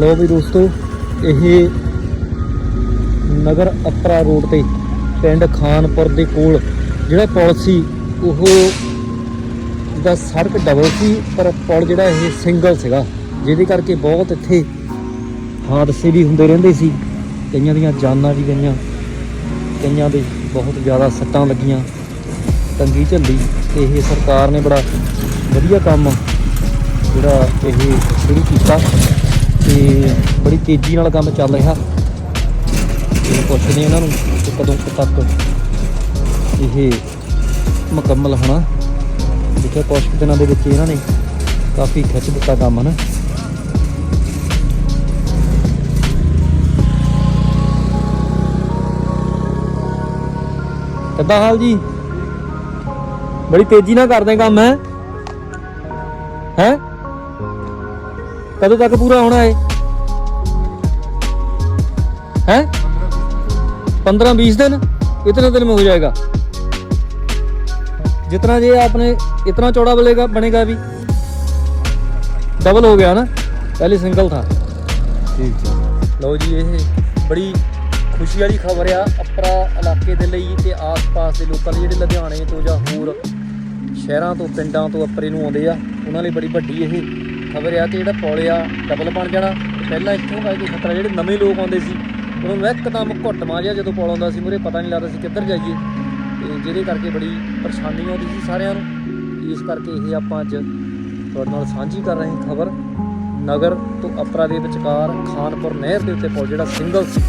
ਲੋ ਵੀ ਦੋਸਤੋ, ਇਹ ਨਗਰ ਅਪਰਾ ਰੋਡ ਤੇ ਪਿੰਡ ਖਾਨਪੁਰ ਦੇ ਕੋਲ ਜਿਹੜਾ ਪੁਲ ਸੀ, ਉਹ ਜਿਹਦਾ ਸੜਕ ਡਬਲ ਸੀ, ਪਰ ਪੁਲ ਜਿਹੜਾ ਇਹ ਸਿੰਗਲ ਸੀਗਾ, ਜਿਹਦੇ ਕਰਕੇ ਬਹੁਤ ਇੱਥੇ ਹਾਦਸੇ ਵੀ ਹੁੰਦੇ ਰਹਿੰਦੇ ਸੀ। ਕਈਆਂ ਦੀਆਂ ਜਾਨਾਂ ਵੀ ਗਈਆਂ, ਕਈਆਂ ਦੇ ਬਹੁਤ ਜ਼ਿਆਦਾ ਸੱਟਾਂ ਲੱਗੀਆਂ। ਤੰਗੀ ਝੱਲੀ ਤੇ ਇਹ ਸਰਕਾਰ ਨੇ ਬੜਾ ਵਧੀਆ ਕੰਮ ਜਿਹੜਾ ਇਹ ਸ਼ੁਰੂ ਕੀਤਾ। ਤੇ ਬੜੀ ਤੇਜ਼ੀ ਨਾਲ ਕੰਮ ਚੱਲ ਰਿਹਾ। ਤੇ ਪੁੱਛਦੇ ਇਹਨਾਂ ਨੂੰ ਕਿ ਕਦੋਂ ਤੱਕ ਇਹ ਮੁਕੰਮਲ ਹੋਣਾ। ਦੇਖਿਆ ਕੁਛ ਕੁ ਦਿਨਾਂ ਦੇ ਵਿੱਚ ਇਹਨਾਂ ਨੇ ਕਾਫੀ ਖਿੱਚ ਦਿੱਤਾ ਕੰਮ, ਹਨ। ਕਿੱਦਾਂ ਹਾਲ ਜੀ? ਬੜੀ ਤੇਜ਼ੀ ਨਾਲ ਕਰਦੇ ਕੰਮ, ਹੈ? ਹੈ? ਕਦੋਂ ਤੱਕ ਪੂਰਾ ਹੋਣਾ ਹੈ ਹੈ 15 20 दिन इतने दिन में हो जाएगा जितना ये आपने इतना चौड़ा बनेगा बनेगा अभी डबल हो गया ना पहले सिंगल था ठीक है ਲਓ ਜੀ ਇਹ ਬੜੀ ਖੁਸ਼ੀ ਵਾਲੀ ਖਬਰ ਆ ਅਪਰਾ ਇਲਾਕੇ ਦੇ ਲਈ ਤੇ ਆਸ-ਪਾਸ ਦੇ ਲੋਕਾਂ ਲਈ ਜਿਹੜੇ ਲੁਧਿਆਣੇ ਤੋਂ ਜਾਂ ਹੋਰ ਸ਼ਹਿਰਾਂ ਤੋਂ ਪਿੰਡਾਂ ਤੋਂ ਅਪਰੇ ਨੂੰ ਆਉਂਦੇ ਆ ਉਹਨਾਂ ਲਈ ਬੜੀ ਵੱਡੀ ਇਹ ਖਬਰ ਆ ਕਿ ਜਿਹੜਾ ਪੁਲ ਆ ਡਬਲ ਬਣ ਜਾਣਾ। ਪਹਿਲਾਂ ਇੱਥੋਂ ਕਰਕੇ ਖਤਰਾ, ਜਿਹੜੇ ਨਵੇਂ ਲੋਕ ਆਉਂਦੇ ਸੀ ਉਹਨਾਂ ਨੂੰ ਇੱਕਦਮ ਘੁੱਟ ਜਿਹਾ ਜਦੋਂ ਪੁਲ ਆਉਂਦਾ ਸੀ। ਮੂਹਰੇ ਪਤਾ ਨਹੀਂ ਲੱਗਦਾ ਸੀ ਕਿੱਧਰ ਜਾਈਏ। ਤੇ ਜਿਹਦੇ ਕਰਕੇ ਬੜੀ ਪਰੇਸ਼ਾਨੀ ਆਉਂਦੀ ਸੀ ਸਾਰਿਆਂ ਨੂੰ। ਇਸ ਕਰਕੇ ਇਹ ਆਪਾਂ ਅੱਜ ਤੁਹਾਡੇ ਨਾਲ ਸਾਂਝੀ ਕਰ ਰਹੇ ਖਬਰ। ਨਗਰ ਤੋਂ ਅਪਰਾ ਦੇ ਵਿਚਕਾਰ ਖਾਨਪੁਰ ਨਹਿਰ ਦੇ ਉੱਤੇ ਪੁਲ ਜਿਹੜਾ ਸਿੰਗਲ ਸੀ,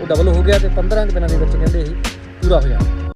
ਉਹ ਡਬਲ ਹੋ ਗਿਆ ਤੇ 15 ਕੁ ਦਿਨਾਂ ਦੇ ਵਿੱਚ ਕਹਿੰਦੇ ਇਹ ਪੂਰਾ ਹੋ ਜਾਣਾ।